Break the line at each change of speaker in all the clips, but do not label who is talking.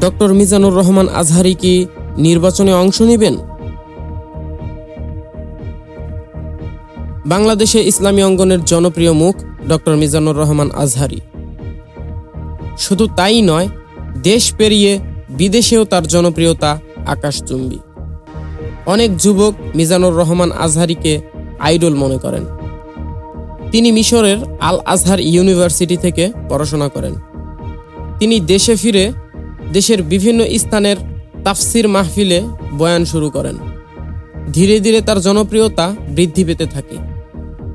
Doctor Mizanur Rahman Azhari কি নির্বাচনে অংশ নেবেন? বাংলাদেশে ইসলামী অঙ্গনের জনপ্রিয় মুখ ডক্টর মিজানুর রহমান আজহারি। শুধু তাই নয়, দেশ পেরিয়ে বিদেশেও তার জনপ্রিয়তা আকাশচুম্বী। অনেক যুবক মিজানুর রহমান আজহারিকে আইডল মনে করেন। তিনি মিশরের আল আজহার ইউনিভার্সিটি থেকে পড়াশোনা করেন। তিনি দেশে ফিরে দেশের বিভিন্ন স্থানের তাফসির মাহফিলে বয়ান শুরু করেন। ধীরে ধীরে তার জনপ্রিয়তা বৃদ্ধি পেতে থাকে।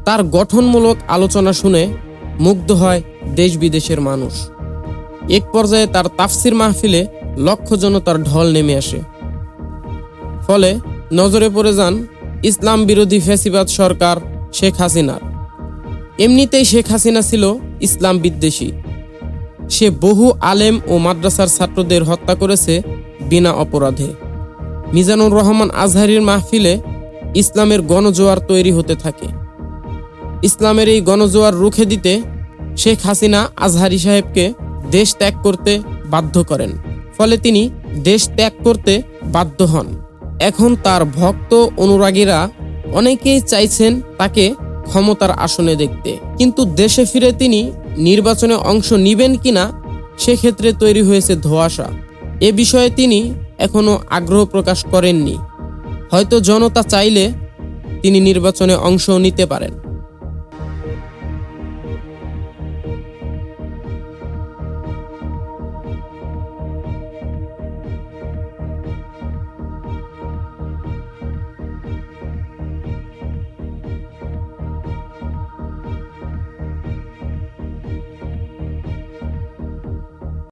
তার গঠনমূলক আলোচনা শুনে মুগ্ধ হয় দেশ বিদেশের মানুষ। এক পর্যায়ে তার তাফসির মাহফিলে লক্ষ জনতার ঢল নেমে আসে। ফলে নজরে পড়ে যান ইসলাম বিরোধী ফ্যাসিবাদ সরকার শেখ হাসিনার। এমনিতেই শেখ হাসিনা ছিল ইসলাম বিদ্বেষী। সে বহু আলেম ও মাদ্রাসার ছাত্রদের হত্যা করেছে বিনা অপরাধে। মিজানুর রহমান আজহারির মাহফিলে ইসলামের গণজোয়ার তৈরি হতে থাকে। ইসলামের এই গণজোয়ার রুখে দিতে শেখ হাসিনা আজহারি সাহেবকে দেশ ত্যাগ করতে বাধ্য করেন। ফলে তিনি দেশ ত্যাগ করতে বাধ্য হন। এখন তার ভক্ত অনুরাগীরা অনেকেই চাইছেন তাকে ক্ষমতার আসনে দেখতে। কিন্তু দেশে ফিরে তিনি নির্বাচনে অংশ নিবেন কিনা সেক্ষেত্রে তৈরি হয়েছে ধোয়াশা। এ বিষয়ে তিনি এখনও আগ্রহ প্রকাশ করেননি। হয়তো জনতা চাইলে তিনি নির্বাচনে অংশ নিতে পারেন।